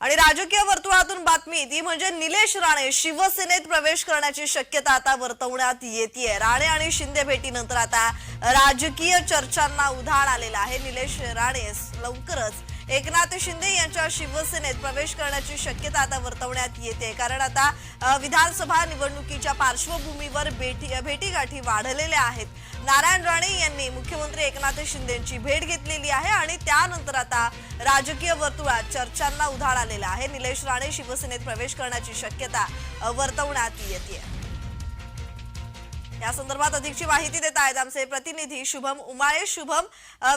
आणि राजकीय वर्तुळातून बातमी ती म्हणजे निलेश राणे शिवसेनेत प्रवेश करण्याची शक्यता आता वर्तवण्यात येते राणे आणि शिंदे भेटीनंतर आता राजकीय चर्चांना उधाण आलेलं आहे. निलेश राणे लवकरच एकनाथ शिंदे यांच्या शिवसेनेत प्रवेश करण्याची शक्यता आता वर्तवण्यात येते. कारण आता विधानसभा निवडणुकीच्या पार्श्वभूमीवर भेटी भेटीगाठी वाढलेल्या आहेत. नारायण राणे यांनी मुख्यमंत्री एकनाथ शिंदेची भेट घेतलेली आहे आणि त्यानंतर आता राजकीय वर्तुळात चर्चांना उधाण आलेला आहे. निलेश राणे शिवसेनेत प्रवेश करण्याची शक्यता वर्तवण्यात येते या संदर्भात अधिकची माहिती देत आहेत आमचे प्रतिनिधी शुभम उमाळे. शुभम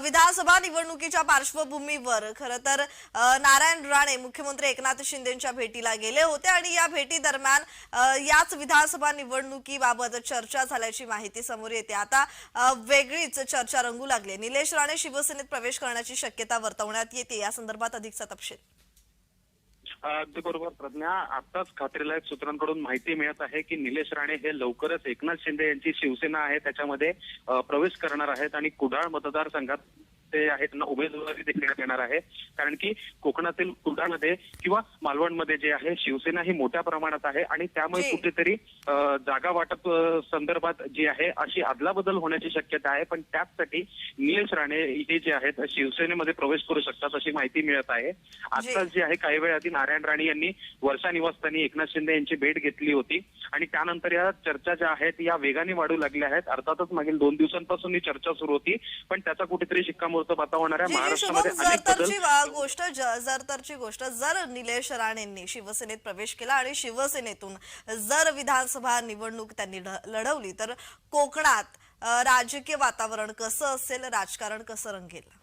विधानसभा निवडणुकीच्या पार्श्वभूमीवर खरं तर नारायण राणे मुख्यमंत्री एकनाथ शिंदेच्या भेटीला गेले होते आणि या भेटी दरम्यान याच विधानसभा निवडणुकीबाबत चर्चा झाल्याची माहिती समोर येते. आता वेगळीच चर्चा रंगू लागली निलेश राणे शिवसेनेत प्रवेश करण्याची शक्यता वर्तवण्यात येते. या संदर्भात अधिकचा तपशील. अगदी बरोबर. प्रज्ञा आताच खात्रीलायक सूत्रांकडून माहिती मिळत आहे की निलेश राणे हे लवकरच एकनाथ शिंदे यांची शिवसेना आहे. त्याच्यामध्ये प्रवेश करणार आहेत आणि कुडाळ मतदारसंघात ते आहेत त्यांना उमेदवारी देण्यात येणार आहे. कारण की कोकणातील कुडाळमध्ये किंवा मालवणमध्ये जे आहे शिवसेना ही मोठ्या प्रमाणात आहे आणि त्यामुळे जी. कुठेतरी जागा वाटप संदर्भात जी आहे अशी अदलाबदल होण्याची शक्यता आहे. पण त्याचसाठी निलेश राणे हे जे आहेत शिवसेनेमध्ये प्रवेश करू शकतात अशी माहिती मिळत आहे. आता जी आहे काही वेळ आधी नारायण राणे यांनी वर्षा निवासस्थानी एकनाथ शिंदे यांची भेट घेतली होती. आणि त्यानंतर या चर्चा ज्या आहेत या वेगाने वाढू लागल्या आहेत. अर्थातच मागील दोन दिवसांपासून ही चर्चा सुरू होती. पण त्याचा कुठेतरी शिक्कामोर्तब आता होणार आहे महाराष्ट्रामध्ये अनेक बदल. गोष्ट ज- जर तरची गोष्ट जर निलेश राणेंनी शिवसेनेत प्रवेश केला आणि शिवसेनेतून जर विधानसभा निवडणूक त्यांनी लढवली तर कोकणात राजकीय वातावरण कसं असेल राजकारण कसं रंगेल?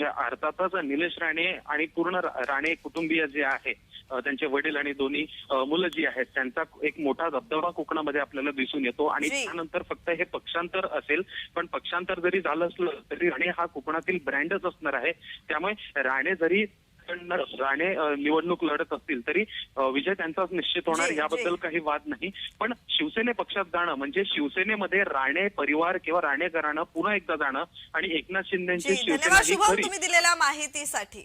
ज्या अर्थातच निलेश राणे आणि पूर्ण राणे कुटुंबीय जे आहे त्यांचे वडील आणि दोन्ही मुलं जी आहेत त्यांचा एक मोठा दबदबा कोकणामध्ये आपल्याला दिसून येतो आणि. त्यानंतर फक्त हे पक्षांतर असेल पण पक्षांतर जरी झालं असलं तरी राणे हा कोकणातील ब्रँडच असणार आहे त्यामुळे राणे जरी राणे अ, निवडणूक लढत असतील तरी विजय त्यांचाच निश्चित होणार याबद्दल. काही वाद नाही. पण शिवसेने पक्षात जाणं म्हणजे शिवसेनेमध्ये राणे परिवार किंवा राणे घराणं पुन्हा एकदा जाणं आणि एकनाथ शिंदेची शिवसेना दिलेल्या माहितीसाठी.